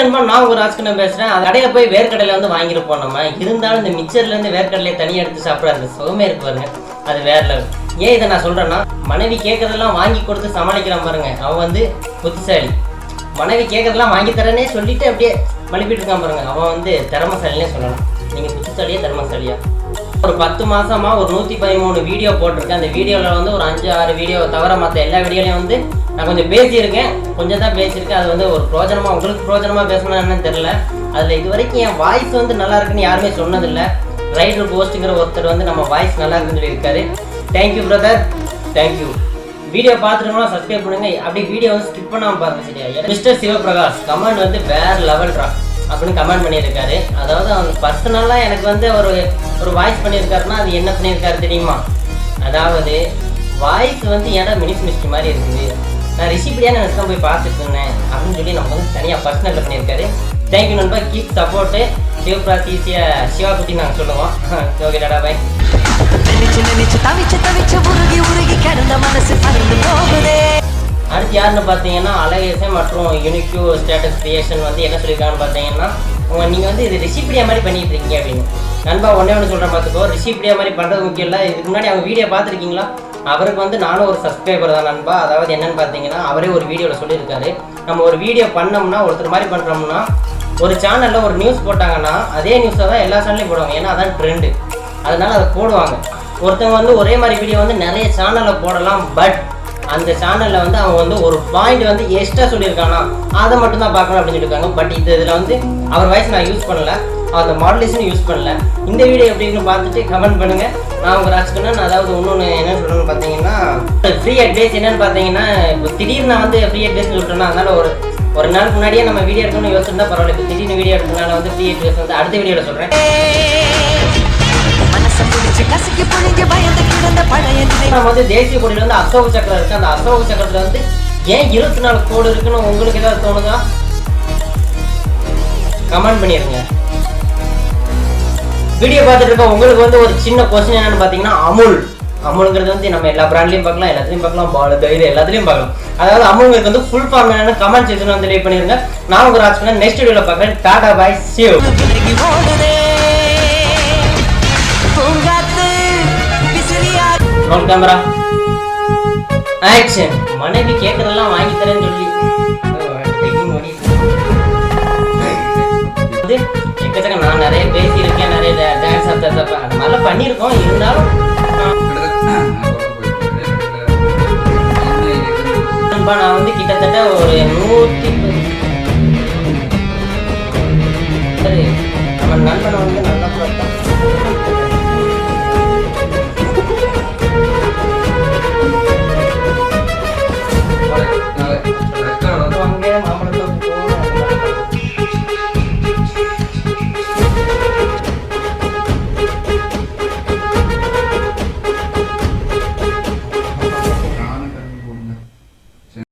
நண்பா நான் ஒரு ராஜ்கண்ணன் பேசுறேன். அந்த கடையில போய் வேர்க்கடலை வந்து வாங்கியிருப்போம் நம்ம. இருந்தாலும் இந்த மிக்சர்ல இருந்து வேர்க்கடலையை தனியா எடுத்து சாப்பிடாது அந்த சுகமே இருக்கு பாருங்க. அது வேற லெவல் ஏன் இதை நான் சொல்றேன்னா மனைவி கேட்கறதெல்லாம் வாங்கி கொடுத்து சமாளிக்கிறான் பாருங்க. அவன் வந்து புத்திசாலி. மனைவி கேட்கறதெல்லாம் வாங்கி தரேனே சொல்லிட்டு அப்படியே மழுப்பிட்டு இருக்கான் பாருங்க. அவன் வந்து திறமசாலினே சொல்லலாம். நீங்க புத்திசாலியா திறமசாலியா? ஒரு பத்து மாசமா ஒரு நூத்தி பதிமூணு வீடியோ போட்டிருக்கேன். அந்த வீடியோவில் வந்து ஒரு அஞ்சு ஆறு வீடியோ தவிர மற்ற எல்லா வீடியோலையும் வந்து நான் கொஞ்சம் பேசியிருக்கேன். கொஞ்சம் தான் பேசியிருக்கேன். அது வந்து ஒரு பிரோஜனமாக உங்களுக்கு பிரோஜனமாக பேசணும் என்னன்னு தெரியல. அதில் இது வரைக்கும் என் வாய்ஸ் வந்து நல்லா இருக்குன்னு யாருமே சொன்னதில்லை. ரைடர் போஸ்ட்டுங்கிற ஒருத்தர் வந்து நம்ம வாய்ஸ் நல்லா இருக்குன்னு சொல்லியிருக்காரு. Thank you brother thank you video பார்த்துருக்கோம் சப்ஸ்கிரைப் பண்ணுங்க. அப்படி வீடியோ வந்து ஸ்கிப் பண்ணாமல் பாருங்க சரியா? மிஸ்டர் சிவபிரகாஷ் கமெண்ட் வந்து வேற லெவல்ரா அப்படின்னு கமெண்ட் பண்ணியிருக்காரு. அதாவது அவங்க பர்சனலாக எனக்கு வந்து ஒரு ஒரு வாய்ஸ் பண்ணியிருக்காருன்னா அது என்ன பண்ணியிருக்காரு தெரியுமா? அதாவது வாய்ஸ் வந்து ஏன்டா மினிஸ் மிஸ்டி மாதிரி இருக்குது? நான் ரிஷிபடியாக நான் போய் பார்த்துட்டு இருந்தேன் அப்படின்னு சொல்லி நம்ம வந்து தனியாக பர்சனலில் பண்ணியிருக்காரு. தேங்க்யூ நண்பா. கீப் சப்போர்ட்டு சிவபிராத் ஈஸியாக பற்றி நாங்கள் சொல்லுவோம். ஓகே டாடா பாய் நினைச்சு நினைச்சு தவிச்சு தவிச்சு உருகி உருகி கிடந்த மனசு பறந்து போகுதே. அடுத்து யாருன்னு பார்த்தீங்கன்னா அழகேசன் மற்றும் யூனிக்யூ ஸ்டேட்டஸ் கிரியேஷன் வந்து என்ன சொல்லியிருக்காங்கன்னு பார்த்தீங்கன்னா உங்கள் நீங்கள் வந்து இது ரிசிப்டியா மாதிரி பண்ணிட்டு இருக்கீங்க அப்படின்னு. நண்பா ஒன்றே ஒன்று சொல்கிறேன் பார்த்துக்கோ. ரிசிப்டியா மாதிரி பண்ணுறது முக்கியம் இல்லை. இதுக்கு முன்னாடி அவங்க வீடியோ பார்த்துருக்கீங்களா? அவருக்கு வந்து நானும் ஒரு சப்ஸ்கிரைபர் தான் நண்பா. அதாவது என்னன்னு பார்த்தீங்கன்னா அவரே ஒரு வீடியோவில் சொல்லியிருக்காரு. நம்ம ஒரு வீடியோ பண்ணோம்னா ஒருத்தர் மாதிரி பண்ணுறோம்னா ஒரு சேனலில் ஒரு நியூஸ் போட்டாங்கன்னா அதே நியூஸை தான் எல்லா சேனல்லையும் போடுவாங்க. ஏன்னா அதான் ட்ரெண்டு அதனால அதை போடுவாங்க. ஒருத்தவங்க வந்து ஒரே மாதிரி வீடியோ வந்து நிறைய சேனலில் போடலாம் பட் அந்த சேனலில் வந்து அவங்க வந்து ஒரு பாயிண்ட் வந்து எக்ஸ்ட்ரா சொல்லியிருக்கானா அதை மட்டும் தான் பார்க்கணும் அப்படின்னு சொல்லியிருக்காங்க. பட் இது இதில் வந்து அவர் வாய்ஸ் நான் யூஸ் பண்ணல. அந்த மாடலேஷன் யூஸ் பண்ணல. இந்த வீடியோ எப்படின்னு பார்த்துட்டு கமெண்ட் பண்ணுங்க. நான் உங்க ராஜ்கண்ணன் அதாவது இன்னொன்று என்ன சொல்லணும்னு பார்த்தீங்கன்னா ஃப்ரீ அட்வைஸ் என்னன்னு பார்த்தீங்கன்னா இப்போ திடீர்னு நான் வந்து ஃப்ரீ அட்வைஸ் சொல்லிட்டேன்னா அதனால ஒரு ஒரு நாள் முன்னாடியே நம்ம வீடியோ எடுக்கணும்னு யோசிச்சிருந்தா பரவாயில்ல. இப்போ திடீர்னு வீடியோ எடுத்தனால வந்து ஃப்ரீ அட்வைஸ் வந்து அடுத்த வீடியோவில் சொல்கிறேன் நம்ம வந்து தேசிய கொடியில வந்து அசோக சக்கரம் இருக்கு. அந்த அசோக சக்கரத்துல வந்து ஏன் இருபத்தி நாலு கோடு இருக்குன்னு உங்களுக்கு ஏதாவது தோணுதா? கமெண்ட் பண்ணிருங்க. வீடியோ பார்த்துட்டு இருக்க உங்களுக்கு வந்து ஒரு சின்ன கொஸ்டின் என்னன்னு பார்த்தீங்கன்னா அமுல். அமுல்ங்கிறது வந்து நம்ம எல்லா பிராண்ட்லையும் பார்க்கலாம் எல்லாத்துலையும் பார்க்கலாம் பால் தைரியம் எல்லாத்துலையும் பார்க்கலாம். அதாவது அமுல்ங்கிறது வந்து ஃபுல் ஃபார்ம் என்னன்னு கமெண்ட் செக்ஷன் வந்து லேட் பண்ணிருங்க. நான் உங்க ராஜ் நெக்ஸ்ட் வீடியோவில் பார்க்குறேன். Tata bye Shiv roll camera action மனைவி கேட்கறதெல்லாம் வாங்கி தரேன்னு சொல்லி. வந்து எக்கச்சக்க நான் நிறைய பேசியிருக்கேன் நிறைய டான்ஸ் அந்த மாதிரிலாம் பண்ணியிருக்கோம். இருந்தாலும் நான் வந்து கிட்டத்தட்ட ஒரு நூற்றி